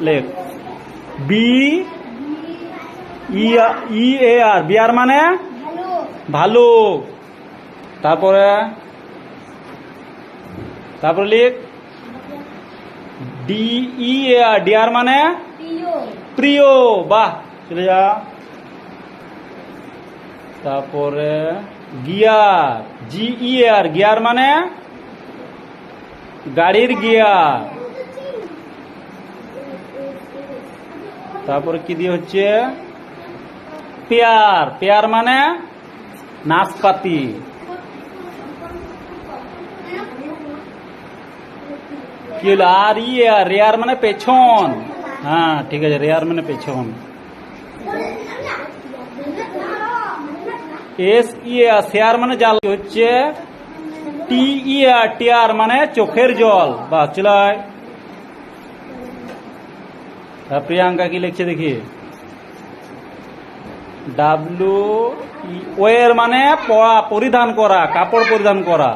লেখ। B E এ আর বিয়ার মানে? ভালো। তারপরে? তারপরে লিখ। ডি ই এ আর ডিয়ার মানে? প্রিয়। প্রিয় বাহ, চলে যা। তারপরে গিয়ার জি ই আর গিয়ার মানে? গাড়ির গিয়ার। তারপরে কি দিয়ে হচ্ছে পেয়ার পেয়ার মানে নাশপাতি কি হলো আর ইয়ে আর রেয়ার মানে পেছন হ্যাঁ ঠিক আছে রেয়ার মানে পেছন এস ইয়ে আর শেয়ার মানে জাল হচ্ছে টি ইয়ে আর টিয়ার মানে চোখের জল বা চলাই প্রিয়াঙ্কা কি লিখছে দেখি ডাব্লু ওয়ের মানে পরা পরিধান করা কাপড় পরিধান করা